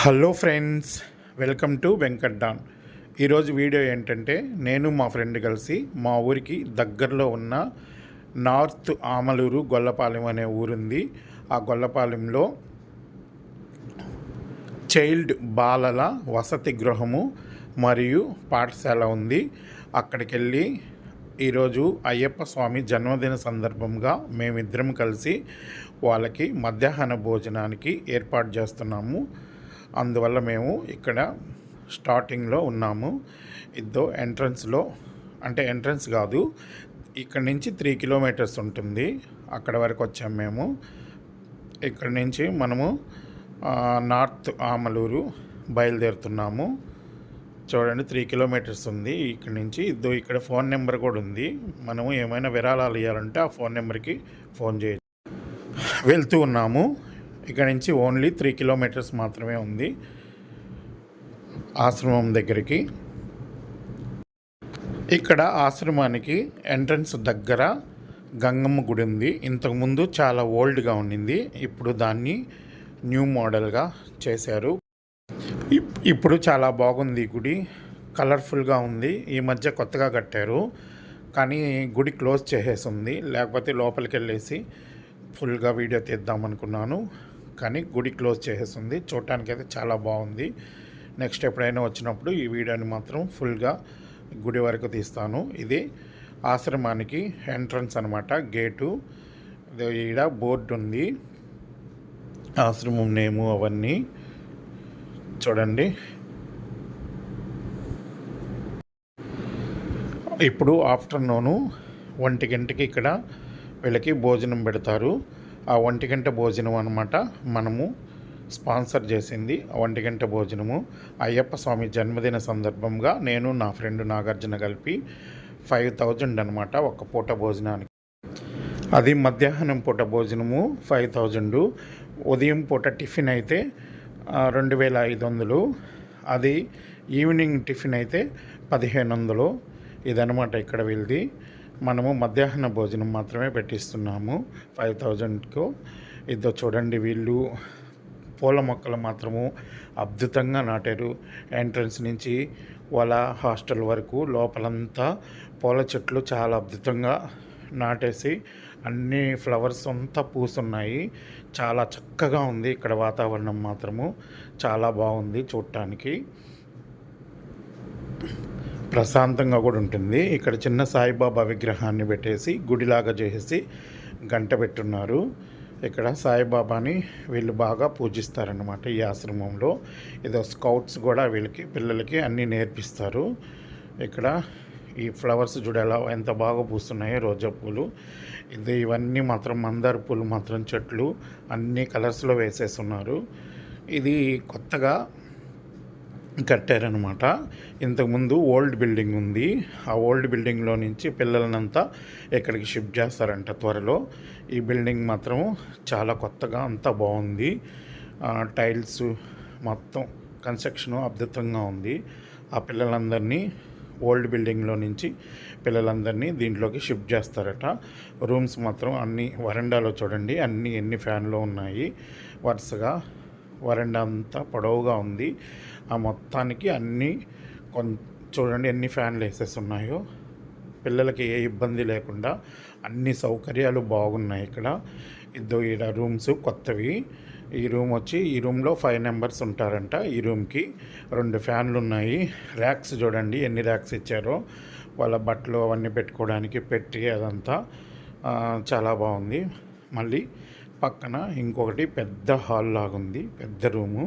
Hello friends welcome to Venkat Don. ఈరోజు video ఏంటంటే నేను మా ఫ్రెండ్ కలిసి మా ఊరికి దగ్గరలో ఉన్న నార్త్ ఆమలూరు గొల్లపాలెం అనే ఊరుంది. ఆ గొల్లపాలెంలో చైల్డ్ బాలల వసతి గృహము మరియు పాఠశాల ఉంది. అక్కడికి వెళ్ళి ఈరోజు అయ్యప్ప స్వామి జన్మదిన సందర్భంగా మేమిద్దరం కలిసి వాళ్ళకి మధ్యాహ్న భోజనానికి ఏర్పాటు చేస్తున్నాము. అందువల్ల మేము ఇక్కడ స్టార్టింగ్లో ఉన్నాము. ఇద్దో ఎంట్రన్స్లో అంటే ఎంట్రన్స్ కాదు ఇక్కడ నుంచి త్రీ కిలోమీటర్స్ ఉంటుంది. అక్కడ వరకు వచ్చాము మేము. ఇక్కడ నుంచి మనము నార్త్ ఆమలూరు బయలుదేరుతున్నాము. చూడండి త్రీ కిలోమీటర్స్ ఉంది. ఇక్కడ నుంచి ఇద్దో ఇక్కడ ఫోన్ నెంబర్ కూడా ఉంది. మనము ఏమైనా విరాళాలు ఇవ్వాలంటే ఆ ఫోన్ నెంబర్కి ఫోన్ చేయొచ్చు వెళ్తూ ఉన్నాము. ఇక్కడ నుంచి ఓన్లీ త్రీ కిలోమీటర్స్ మాత్రమే ఉంది ఆశ్రమం దగ్గరికి. ఇక్కడ ఆశ్రమానికి ఎంట్రన్స్ దగ్గర గంగమ్మ గుడి ఉంది. ఇంతకుముందు చాలా ఓల్డ్గా ఉండింది ఇప్పుడు దాన్ని న్యూ మోడల్గా చేశారు. ఇప్- ఇప్పుడు చాలా బాగుంది గుడి. కలర్ఫుల్గా ఉంది. ఈ మధ్య కొత్తగా కట్టారు. కానీ గుడి క్లోజ్ చేసేసి ఉంది. లేకపోతే లోపలికి వెళ్ళేసి ఫుల్గా వీడియో తీద్దాం అనుకున్నాను కానీ గుడి క్లోజ్ చేస్తుంది చూడటానికి అయితే చాలా బాగుంది. నెక్స్ట్ ఎప్పుడైనా వచ్చినప్పుడు ఈ వీడియోని మాత్రం ఫుల్గా గుడి వరకు తీస్తాను. ఇది ఆశ్రమానికి ఎంట్రన్స్ అనమాట గేటు. ఈడ బోర్డు ఉంది. ఆశ్రమం నేము అవన్నీ చూడండి. ఇప్పుడు ఆఫ్టర్నూను ఒంటి గంటకి ఇక్కడ వీళ్ళకి భోజనం పెడతారు. ఆ ఒంటి గంట భోజనం అనమాట మనము స్పాన్సర్ చేసింది. ఆ ఒంటి గంట భోజనము. అయ్యప్ప స్వామి జన్మదిన సందర్భంగా నేను నా ఫ్రెండ్ నాగార్జున కలిపి ఫైవ్ థౌజండ్ అనమాట ఒక పూట భోజనానికి. అది మధ్యాహ్నం పూట భోజనము ఫైవ్ థౌజండ్. ఉదయం పూట టిఫిన్ అయితే రెండు వేల ఐదు వందలు. అది ఈవినింగ్ టిఫిన్ అయితే పదిహేను వందలు. ఇదనమాట ఇక్కడ వీళ్ళది. మనము మధ్యాహ్న భోజనం మాత్రమే పెట్టిస్తున్నాము. ఫైవ్ థౌజండ్కు. ఇదో చూడండి వీళ్ళు పూల మొక్కలు మాత్రము అద్భుతంగా నాటారు. ఎంట్రన్స్ నుంచి వాళ్ళ హాస్టల్ వరకు లోపలంతా పూల చెట్లు చాలా అద్భుతంగా నాటేసి అన్ని ఫ్లవర్స్ అంతా పూసున్నాయి. చాలా చక్కగా ఉంది ఇక్కడ వాతావరణం మాత్రము. చాలా బాగుంది చూడటానికి ప్రశాంతంగా కూడా ఉంటుంది. ఇక్కడ చిన్న సాయిబాబా విగ్రహాన్ని పెట్టేసి గుడిలాగా చేసేసి గంట పెట్టున్నారు. ఇక్కడ సాయిబాబాని వీళ్ళు బాగా పూజిస్తారనమాట ఈ ఆశ్రమంలో. ఏదో స్కౌట్స్ కూడా వీళ్ళకి పిల్లలకి అన్నీ నేర్పిస్తారు. ఇక్కడ ఈ ఫ్లవర్స్ చూడేలా ఎంత బాగా పూస్తున్నాయో రోజా పూలు. ఇది ఇవన్నీ మాత్రం మందార పూలు మాత్రం చెట్లు అన్ని కలర్స్లో వేసేస్తున్నారు ఇది కొత్తగా కట్టారనమాట ఇంతకుముందు ఓల్డ్ బిల్డింగ్ ఉంది. ఆ ఓల్డ్ బిల్డింగ్లో నుంచి పిల్లలనంతా ఇక్కడికి షిఫ్ట్ చేస్తారంట త్వరలో. ఈ బిల్డింగ్ మాత్రం చాలా కొత్తగా అంతా బాగుంది. టైల్స్ మొత్తం కన్స్ట్రక్షన్ అద్భుతంగా ఉంది. ఆ పిల్లలందరినీ ఓల్డ్ బిల్డింగ్లో నుంచి పిల్లలందరినీ దీంట్లోకి షిఫ్ట్ చేస్తారట. రూమ్స్ మాత్రం అన్ని వరండాలో చూడండి అన్ని ఎన్ని ఫ్యాన్లు ఉన్నాయి. వరుసగా వరండా అంతా పొడవుగా ఉంది. ఆ మొత్తానికి అన్నీ కొన్ చూడండి ఎన్ని ఫ్యాన్లు వేసేసి ఉన్నాయో. పిల్లలకి ఏ ఇబ్బంది లేకుండా అన్ని సౌకర్యాలు బాగున్నాయి ఇక్కడ. ఇద్దరు ఈడ రూమ్స్ కొత్తవి. ఈ రూమ్ వచ్చి ఈ రూమ్లో ఫైవ్ నెంబర్స్ ఉంటారంట ఈ రూమ్కి. రెండు ఫ్యాన్లు ఉన్నాయి. ర్యాక్స్ చూడండి ఎన్ని ర్యాక్స్ ఇచ్చారో. వాళ్ళ బట్టలు అవన్నీ పెట్టుకోవడానికి పెట్టి అదంతా చాలా బాగుంది. మళ్ళీ పక్కన ఇంకొకటి పెద్ద హాల్ లాగా ఉంది పెద్ద రూము.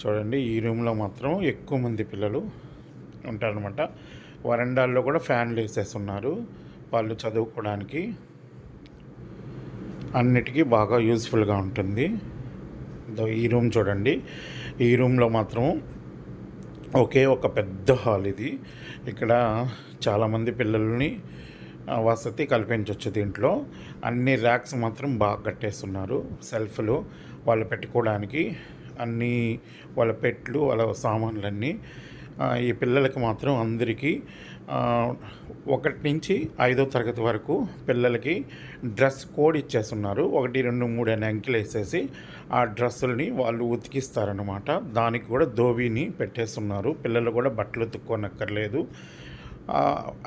చూడండి ఈ రూమ్లో మాత్రం ఎక్కువ మంది పిల్లలు ఉంటారనమాట వరండాల్లో కూడా ఫ్యాన్లు వేసేస్తున్నారు వాళ్ళు చదువుకోవడానికి అన్నిటికీ బాగా యూస్ఫుల్గా ఉంటుంది. ఈ రూమ్ చూడండి. ఈ రూమ్లో మాత్రం ఒకే ఒక పెద్ద హాల్ ఇది. ఇక్కడ చాలామంది పిల్లల్ని వసతి కల్పించవచ్చు దీంట్లో. అన్ని ర్యాక్స్ మాత్రం బాగా కట్టేస్తున్నారు. సెల్ఫ్లు వాళ్ళు పెట్టుకోవడానికి అన్ని వాళ్ళ పెట్లు వాళ్ళ సామాన్లన్నీ. ఈ పిల్లలకి మాత్రం అందరికీ ఒకటి నుంచి ఐదో తరగతి వరకు పిల్లలకి డ్రెస్ కోడ్ ఇచ్చేస్తున్నారు. ఒకటి రెండు మూడు అని అంకెలు వేసేసి ఆ డ్రెస్సుల్ని వాళ్ళు ఉతికిస్తారనమాట దానికి కూడా ధోబీని పెట్టేస్తున్నారు. పిల్లలు కూడా బట్టలు ఉతుక్కోనక్కర్లేదు.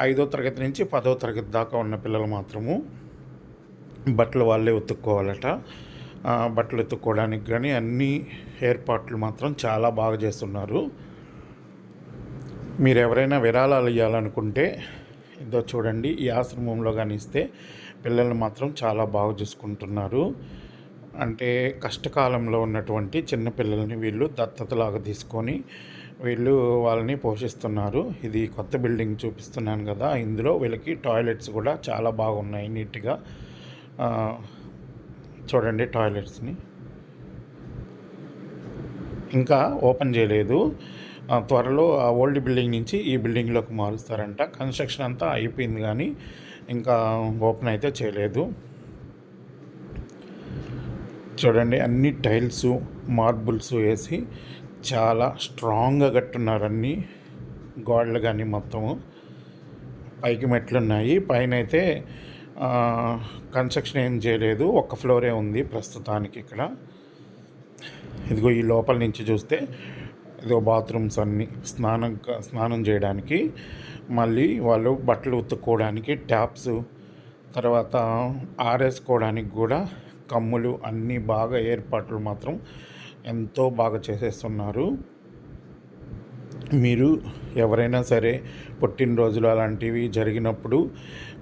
ఐదో తరగతి నుంచి పదో తరగతి దాకా ఉన్న పిల్లలు మాత్రము బట్టలు వాళ్ళే ఉతుక్కోవాలట. బట్టలు ఉతుక్కోవడానికి కానీ అన్ని ఏర్పాట్లు మాత్రం చాలా బాగా చేస్తున్నారు. మీరు ఎవరైనా విరాళాలు ఇవ్వాలనుకుంటే ఇదో చూడండి ఈ ఆశ్రమంలో కానీ ఇస్తే పిల్లల్ని మాత్రం చాలా బాగా చూసుకుంటున్నారు. అంటే కష్టకాలంలో ఉన్నటువంటి చిన్న పిల్లల్ని వీళ్ళు దత్తతలాగా తీసుకొని వీళ్ళు వాళ్ళని పోషిస్తున్నారు. ఇది కొత్త బిల్డింగ్ చూపిస్తున్నాను కదా. ఇందులో వీళ్ళకి టాయిలెట్స్ కూడా చాలా బాగున్నాయి నీట్గా. చూడండి టాయిలెట్స్ని. ఇంకా ఓపెన్ చేయలేదు. ఆ, త్వరలో ఆ ఓల్డ్ బిల్డింగ్ నుంచి ఈ బిల్డింగ్లోకి మారుస్తారంట. కన్స్ట్రక్షన్ అంతా అయిపోయింది కానీ ఇంకా ఓపెన్ అయితే చేయలేదు. చూడండి అన్ని టైల్స్ మార్బుల్స్ వేసి చాలా స్ట్రాంగ్గా కట్టున్నారన్నీ గోడలు కానీ మొత్తము. పైకి మెట్లు ఉన్నాయి పైన అయితే కన్స్ట్రక్షన్ ఏం చేయలేదు. ఒక్క ఫ్లోరే ఉంది ప్రస్తుతానికి ఇక్కడ. ఇదిగో ఈ లోపల నుంచి చూస్తే ఇదిగో బాత్రూమ్స్ అన్నీ స్నానం స్నానం చేయడానికి. మళ్ళీ వాళ్ళు బట్టలు ఉతుక్కోవడానికి ట్యాప్స్ తర్వాత ఆరేసుకోవడానికి కూడా కమ్ములు అన్నీ బాగా ఏర్పాట్లు మాత్రం ఎంతో బాగా చేసేస్తున్నారు. మీరు ఎవరైనా సరే పుట్టినరోజులు అలాంటివి జరిగినప్పుడు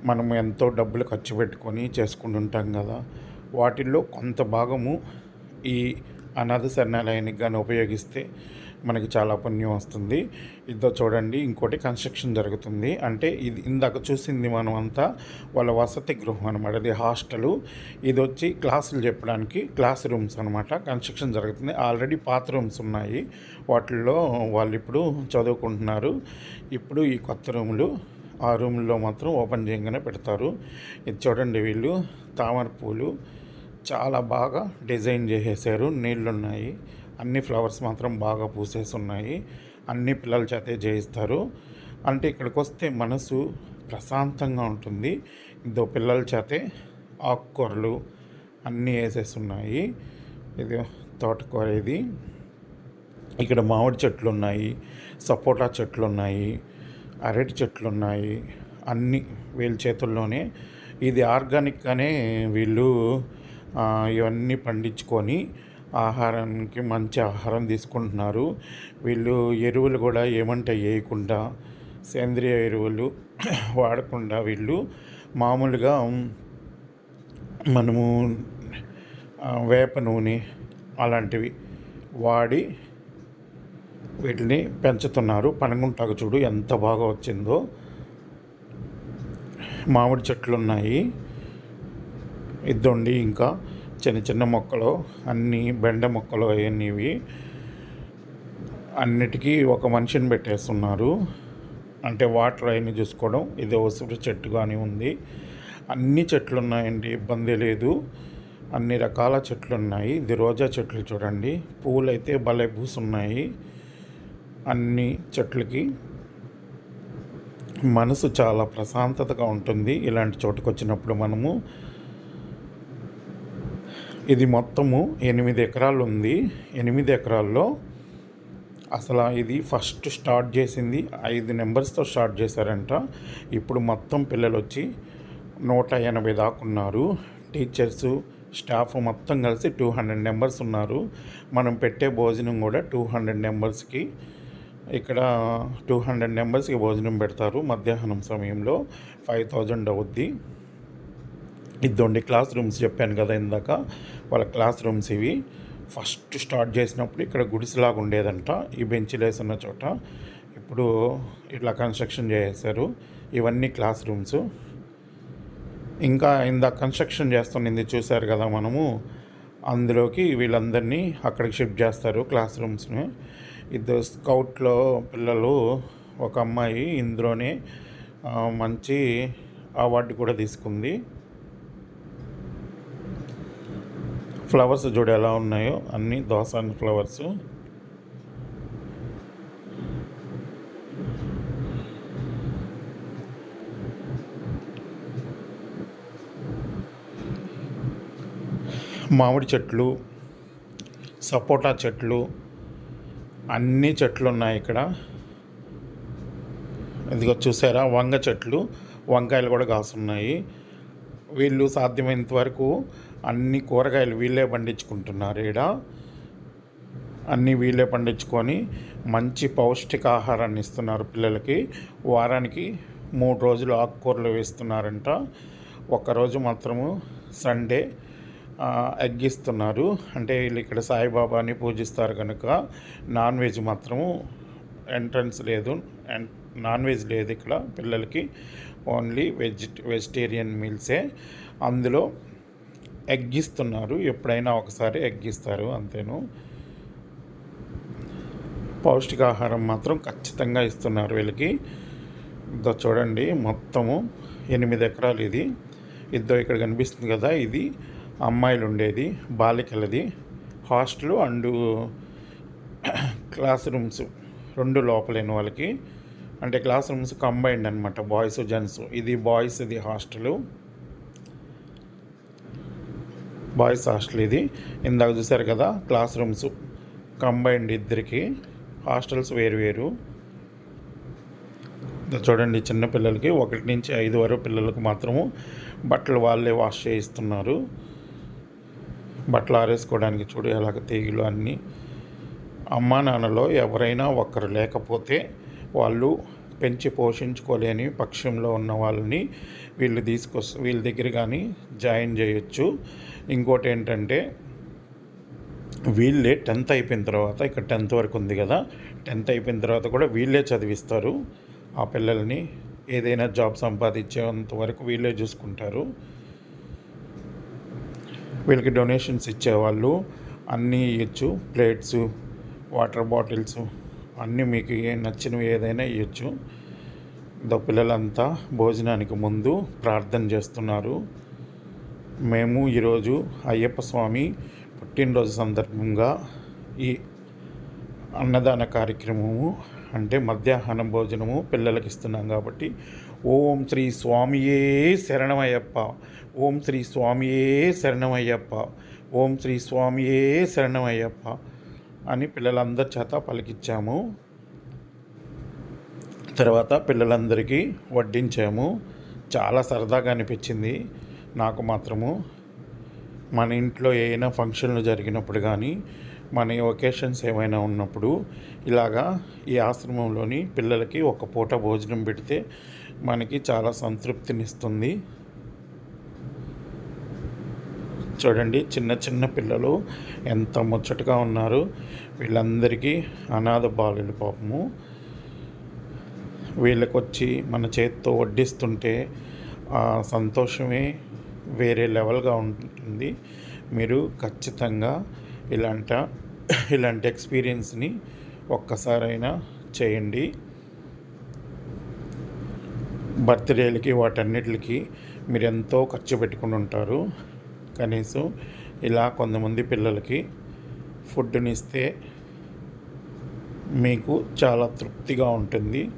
మనం ఎంతో డబ్బులు ఖర్చు పెట్టుకొని చేసుకుంటుంటాం కదా. వాటిల్లో కొంత భాగము ఈ అనాథ శరణాలయానికి కానీ ఉపయోగిస్తే మనకి చాలా పుణ్యం వస్తుంది. ఇదో చూడండి ఇంకోటి కన్స్ట్రక్షన్ జరుగుతుంది. అంటే ఇది ఇందాక చూసింది మనం అంతా వాళ్ళ వసతి గృహం అనమాట ఇది హాస్టలు. ఇది వచ్చి క్లాసులు చెప్పడానికి క్లాస్ రూమ్స్ అనమాట కన్స్ట్రక్షన్ జరుగుతుంది. ఆల్రెడీ పాత రూమ్స్ ఉన్నాయి. వాటిల్లో వాళ్ళు ఇప్పుడు చదువుకుంటున్నారు. ఇప్పుడు ఈ కొత్త రూములు ఆ రూమ్లో మాత్రం ఓపెన్ చేయగానే పెడతారు. ఇది చూడండి వీళ్ళు తామర పూలు చాలా బాగా డిజైన్ చేసేసారు. నీళ్ళు ఉన్నాయి అన్ని ఫ్లవర్స్ మాత్రం బాగా పూసేసి ఉన్నాయి అన్ని పిల్లల చేతే జయిస్తారు. అంటే ఇక్కడికి వస్తే మనసు ప్రశాంతంగా ఉంటుంది. ఇదో పిల్లల చేతే ఆకుకూరలు అన్నీ వేసేసి ఉన్నాయి ఇది తోటకూర ఇది. ఇక్కడ మామిడి చెట్లు ఉన్నాయి సపోటా చెట్లు ఉన్నాయి అరటి చెట్లు ఉన్నాయి అన్నీ వీళ్ళ చేతుల్లోనే. ఇది ఆర్గానిక్గానే వీళ్ళు ఇవన్నీ పండించుకొని ఆహారానికి మంచి ఆహారం తీసుకుంటున్నారు. వీళ్ళు ఎరువులు కూడా ఏమంటే వేయకుండా సేంద్రియ ఎరువులు వాడకుండా వీళ్ళు మామూలుగా మనము వేప నూనె అలాంటివి వాడి వీటిని పెంచుతున్నారు. పనగుంటాకు చూడు ఎంత బాగా వచ్చిందో. మామిడి చెట్లు ఉన్నాయి. ఇద్దండి ఇంకా. చిన్న చిన్న మొక్కలు అన్నీ బెండ మొక్కలు అవన్నీ ఇవి అన్నిటికీ ఒక మనిషిని పెట్టేస్తున్నారు. అంటే వాటర్ అవన్నీ చూసుకోవడం ఇది ఉసిరి చెట్టు కానీ ఉంది. అన్ని చెట్లు ఉన్నాయండి ఇబ్బంది లేదు. అన్ని రకాల చెట్లు ఉన్నాయి ఇది రోజా చెట్లు చూడండి. పువ్వులు అయితే భలే పూసున్నాయి. అన్ని చెట్లకి మనసు చాలా ప్రశాంతతగా ఉంటుంది. ఇలాంటి చోటుకు వచ్చినప్పుడు మనము ఇది మొత్తము ఎనిమిది ఎకరాలు ఉంది ఎనిమిది ఎకరాల్లో అసలు ఇది ఫస్ట్ స్టార్ట్ చేసింది. ఐదు నెంబర్స్తో స్టార్ట్ చేశారంట. ఇప్పుడు మొత్తం పిల్లలు వచ్చి నూట ఎనభై దాకా ఉన్నారు టీచర్సు స్టాఫ్ మొత్తం కలిసి టూ హండ్రెడ్ నెంబర్స్ ఉన్నారు. మనం పెట్టే భోజనం కూడా టూ హండ్రెడ్ నెంబర్స్కి ఇక్కడ టూ హండ్రెడ్ నెంబర్స్కి భోజనం పెడతారు మధ్యాహ్నం సమయంలో. ఫైవ్ థౌజండ్ అవుద్ది. ఇద్దండి క్లాస్ రూమ్స్ చెప్పాను కదా ఇందాక. వాళ్ళ క్లాస్ రూమ్స్ ఇవి. ఫస్ట్ స్టార్ట్ చేసినప్పుడు ఇక్కడ గుడిసెలాగా ఉండేదంట. ఈ బెంచ్లు వేసిన చోట. ఇప్పుడు ఇట్లా కన్స్ట్రక్షన్ చేసేసారు ఇవన్నీ క్లాస్ రూమ్స్. ఇంకా ఇందాక కన్స్ట్రక్షన్ చేస్తున్నది చూశారు కదా మనము. అందులోకి వీళ్ళందరినీ అక్కడికి షిఫ్ట్ చేస్తారు క్లాస్ రూమ్స్ని. ఇద్దరు స్కౌట్లో పిల్లలు ఒక అమ్మాయి ఇందులోనే మంచి అవార్డు కూడా తీసుకుంది. ఫ్లవర్స్ చూడు ఎలా ఉన్నాయో అన్ని దోస ఫ్లవర్స్. మామిడి చెట్లు సపోటా చెట్లు అన్ని చెట్లు ఉన్నాయి ఇక్కడ. ఇదిగో చూసారా వంగ చెట్లు వంకాయలు కూడా కాస్తున్నాయి వీళ్ళు సాధ్యమైనంత వరకు అన్ని కూరగాయలు వీళ్ళే పండించుకుంటున్నారు ఈడ. అన్నీ వీళ్ళే పండించుకొని మంచి పౌష్టికాహారాన్ని ఇస్తున్నారు పిల్లలకి. వారానికి మూడు రోజులు ఆకుకూరలు వేస్తున్నారంట. ఒక్కరోజు మాత్రము సండే అగ్గిస్తున్నారు అంటే వీళ్ళు ఇక్కడ సాయిబాబాని పూజిస్తారు కనుక నాన్ వెజ్ మాత్రము ఎంట్రన్స్ లేదు. నాన్ వెజ్ లేదు ఇక్కడ పిల్లలకి. ఓన్లీ వెజ్ వెజిటేరియన్ మీల్సే. అందులో ఎగ్గిస్తున్నారు. ఎప్పుడైనా ఒకసారి ఎగ్గిస్తారు అంతేను. పౌష్టికాహారం మాత్రం ఖచ్చితంగా ఇస్తున్నారు వీళ్ళకి. ఇదో చూడండి మొత్తము ఎనిమిది ఎకరాలు ఇది. ఇద్దరు ఇక్కడ కనిపిస్తుంది కదా ఇది అమ్మాయిలు ఉండేది బాలికలది. హాస్టల్ అండ్ క్లాస్ రూమ్స్ రెండు లోపలేని వాళ్ళకి. అంటే క్లాస్ రూమ్స్ కంబైన్డ్ అనమాట బాయ్స్ జెంట్స్. ఇది boys hostel hostel. Boys hostel ఇది. ఇందాక చూసారు కదా క్లాస్ రూమ్స్. కంబైన్డ్ ఇద్దరికి. హాస్టల్స్ వేరు వేరు. చూడండి చిన్న పిల్లలకి ఒకటి నుంచి ఐదు వరకు పిల్లలకు మాత్రము బట్టలు వాళ్ళే వాష్ చేయిస్తున్నారు. బట్టలు ఆరేసుకోవడానికి చూడు ఎలాగ తీగలు అన్నీ. అమ్మా నాన్నలో ఎవరైనా ఒకరు లేకపోతే వాళ్ళు పెంచి పోషించుకోలేని పక్షంలో ఉన్న వాళ్ళని వీళ్ళు తీసుకొస్ వీళ్ళ దగ్గర కానీ జాయిన్ చేయొచ్చు. ఇంకోటి ఏంటంటే వీళ్ళే టెన్త్ అయిపోయిన తర్వాత ఇక్కడ టెన్త్ వరకు ఉంది కదా టెన్త్ అయిపోయిన తర్వాత కూడా వీళ్ళే చదివిస్తారు. ఆ పిల్లల్ని ఏదైనా జాబ్ సంపాదించేంత వరకు వీళ్ళే చూసుకుంటారు. వీళ్ళకి డొనేషన్స్ ఇచ్చేవాళ్ళు అన్నీ ఇవ్వచ్చు ప్లేట్స్ వాటర్ బాటిల్స్ అన్నీ మీకు ఏ నచ్చినవి ఏదైనా ఇవ్వచ్చు ద పిల్లలంతా భోజనానికి ముందు ప్రార్థన చేస్తున్నారు. మేము ఈరోజు అయ్యప్ప స్వామి పుట్టినరోజు సందర్భంగా ఈ అన్నదాన కార్యక్రమము అంటే మధ్యాహ్నం భోజనము పిల్లలకి ఇస్తున్నాం కాబట్టి ఓం శ్రీ స్వామియే శరణమయ్యప్ప ఓం శ్రీ స్వామియే శరణమయ్యప్ప ఓం శ్రీ స్వామియే శరణమయ్యప్ప అని పిల్లలందరి చేత పలికిచ్చాము. తర్వాత పిల్లలందరికీ వడ్డించాము. చాలా సరదాగా అనిపించింది. నాకు మాత్రము మన ఇంట్లో ఏమైనా ఫంక్షన్లు జరిగినప్పుడు కానీ మన ఒకేషన్స్ ఏమైనా ఉన్నప్పుడు ఇలాగా ఈ ఆశ్రమంలోని పిల్లలకి ఒక పూట భోజనం పెడితే మనకి చాలా సంతృప్తినిస్తుంది. చూడండి చిన్న చిన్న పిల్లలు ఎంత ముచ్చటగా ఉన్నారు. వీళ్ళందరికీ అనాథ బాలులు పాపము. వీళ్ళకొచ్చి మన చేతితో వడ్డిస్తుంటే ఆ సంతోషమే వేరే లెవెల్గా ఉంటుంది. మీరు ఖచ్చితంగా ఇలాంట ఇలాంటి ఎక్స్పీరియన్స్ని ఒక్కసారైనా చేయండి. బర్త్డేలకి వాటన్నిటికి మీరు ఎంతో ఖర్చు పెట్టుకుని ఉంటారు. కనీసం ఇలా కొంతమంది పిల్లలకి ఫుడ్ని ఇస్తే మీకు చాలా తృప్తిగా ఉంటుంది.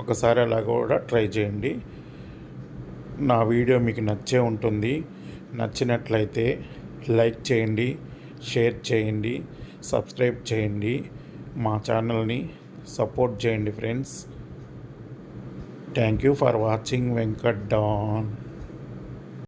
ఒకసారి అలా కూడా ట్రై చేయండి. నా వీడియో మీకు నచ్చే ఉంటుంది. నచ్చినట్లయితే లైక్ చేయండి షేర్ చేయండి సబ్స్క్రైబ్ చేయండి మా ఛానల్ని సపోర్ట్ చేయండి friends. Thank you for watching Venkat Don.